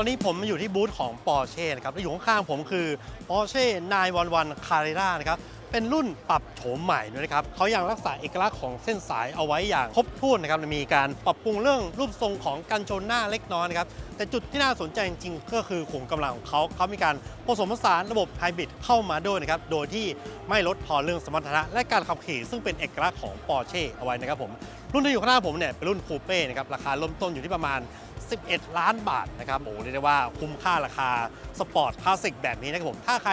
ตอนนี้ผมมาอยู่ที่บูธของ Porsche นะครับและอยู่ข้างๆผมคือ Porsche 911 Carrera นะครับเป็นรุ่นปรับโฉมใหม่ด้วยนะครับเขายังรักษาเอกลักษณ์ของเส้นสายเอาไว้อย่างครบถ้วนนะครับมีการปรับปรุงเรื่องรูปทรงของกันชนหน้าเล็กน้อยนะครับ แต่จุดที่น่าสนใจจริงๆก็คือขุมกำลังของเขาเขามีการผสมผสานระบบไฮบริดเข้ามาด้วยนะครับ โดยที่ไม่ลดพอเรื่องสมรรถนะและการขับขี่ซึ่งเป็นเอกลักษณ์ของ Porsche เอาไว้นะครับผม รุ่นที่อยู่ข้างหน้าผมเนี่ยเป็นรุ่นคูเป้นะครับราคาเริ่มต้นอยู่ที่ประมาณ 11 ล้านบาทนะครับโอ้เรียกได้ว่าคุ้มค่าราคาสปอร์ตคลาสสิกแบบนี้นะครับผม ถ้าใคร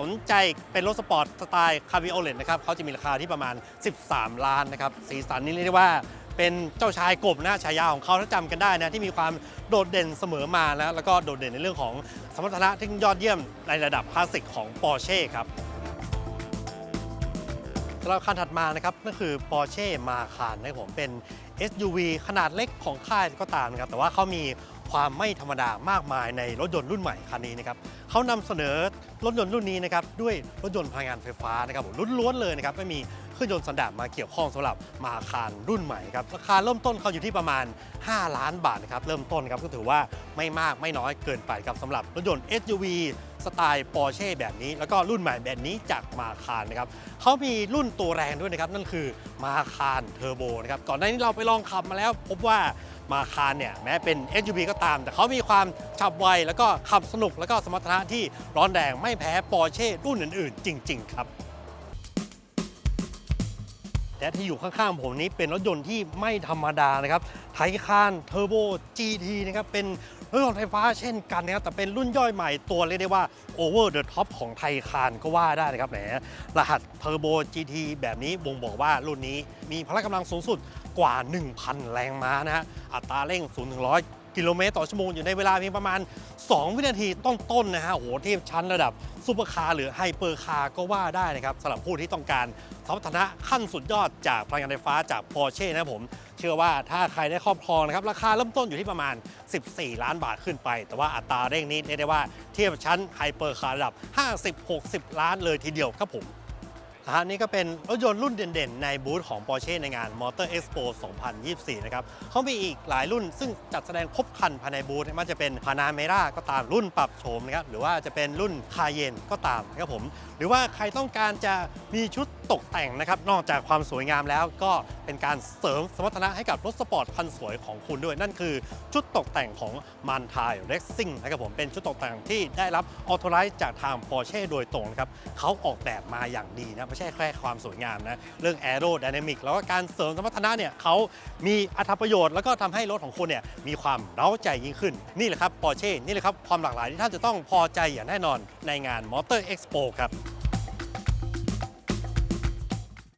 สนใจเป็นรถสปอร์ตสไตล์คาร์บิโอเลตนะครับเขาจะมีราคาที่ประมาณ 13 ล้านนะครับสีสันนี่เรียกได้ว่าเป็นเจ้าชายกบนะฉายาของเขาถ้าจำกันได้นะที่มีความโดดเด่นเสมอมานะแล้วก็โดดเด่นในเรื่องของสมรรถนะที่ยอดเยี่ยมในระดับคลาสสิกของ Porsche ครับ สำหรับคันถัดมานะครับนั่นคือ Porsche Macan นะครับผมเป็น SUV ขนาดเล็กของค่ายก็ตามนะครับแต่ว่าเขามีความไม่ธรรมดามากมายในรถยนต์รุ่นใหม่คันนี้นะครับเขานำเสนอรถยนต์รุ่นนี้นะครับด้วยรถยนต์พลังงานไฟฟ้านะครับผมรุ่นล้วนเลยนะครับไม่มีเครื่องยนต์สันดาปมาเกี่ยวข้องสำหรับมาคารรุ่นใหม่ครับราคาเริ่มต้นเขาอยู่ที่ประมาณ 5 ล้านบาทนะครับเริ่มต้นครับก็ถือว่าไม่มากไม่น้อยเกินไปครับสำหรับรถยนต์ SUV สไตล์ปอร์เช่แบบนี้ แล้วก็รุ่นใหม่แบบนี้จากมาคารนะครับเขามีรุ่นตัวแรงด้วยนะครับ นั่นคือมาคารเทอร์โบนะครับ ก่อนหน้านี้เราไปลองขับมาแล้ว พบว่ามาคารเนี่ยแม้เป็น SUV ก็ตาม แต่เขามีความฉับไว แล้วก็ขับสนุกแล้วก็สมรรถนะที่ร้อนแรงไม่แพ้ปอร์เช่รุ่นอื่นๆ จริง ๆ ครับ และที่อยู่ข้างๆผมนี้เป็นรถยนต์ที่ไม่ธรรมดานะครับไทคานเทอร์โบ GT นะครับเป็นรถยนต์ไฟฟ้าเช่นกันนะครับแต่เป็นรุ่นย่อยใหม่ตัวเรียกได้ว่า Over the Top ของไทคานก็ว่าได้นะครับแหมรหัสเทอร์โบ GT แบบนี้บ่งบอกว่ารุ่นนี้มีพละกำลังสูงสุดกว่า 1,000 แรงม้านะฮะอัตราเร่ง0ถึง100 กิโลเมตรต่อชั่วโมงอยู่ในเวลาเพียงประมาณ 2 วินาทีต้นๆนะฮะโอ้โหเทียบชั้นระดับซูเปอร์คาร์หรือไฮเปอร์คาร์ก็ว่าได้นะครับสำหรับผู้ที่ต้องการสมรรถนะขั้นสุดยอดจากพลังงานไฟฟ้าจาก Porsche นะครับผม เชื่อว่าถ้าใครได้ครอบครองนะครับ ราคาเริ่มต้นอยู่ที่ประมาณ 14 ล้านบาทขึ้นไป แต่ว่าอัตราเร่งนี้เรียกได้ว่าเทียบชั้นไฮเปอร์คาร์ระดับ 50-60 ล้านเลยทีเดียวครับผม นะฮะนี่ก็เป็นรถยนต์รุ่นเด่นๆ ในบูธของ Porsche ในงาน Motor Expo 2024 นะครับเขามีอีกหลายรุ่นซึ่งจัดแสดงครบคันภายในบูธไม่ว่าจะเป็น Panamera ก็ตามรุ่นปรับโฉมนะครับหรือว่าจะเป็นรุ่น Cayenne ก็ตามนะครับผม หรือว่าใครต้องการจะมีชุดตกแต่งนะครับ นอกจากความสวยงามแล้วก็เป็นการเสริมสมรรถนะให้กับรถสปอร์ตคันสวยของคุณด้วย นั่นคือชุดตกแต่งของ Man t a i Racing นะครับผมเป็นชุดตกแต่งที่ได้รับออโตไรส์จากทาง Porsche โดยตรงนะครับเขาออกแบบมาอย่างดีนะไม่ใช่แค่ความสวยงามนะเรื่อง Aero Dynamic แล้วก็การเสริมสมรรถนะเนี่ยเขามีอัตประโยชน์ แล้วก็ทำให้รถของคุณเนี่ยมีความเร้าใจยิ่งขึ้นนี่แหละครับ Porsche นี่แหละครับความหลากหลายที่ท่านจะต้องพอใจอย่างแน่นอนในงาน Motor Expo ครับ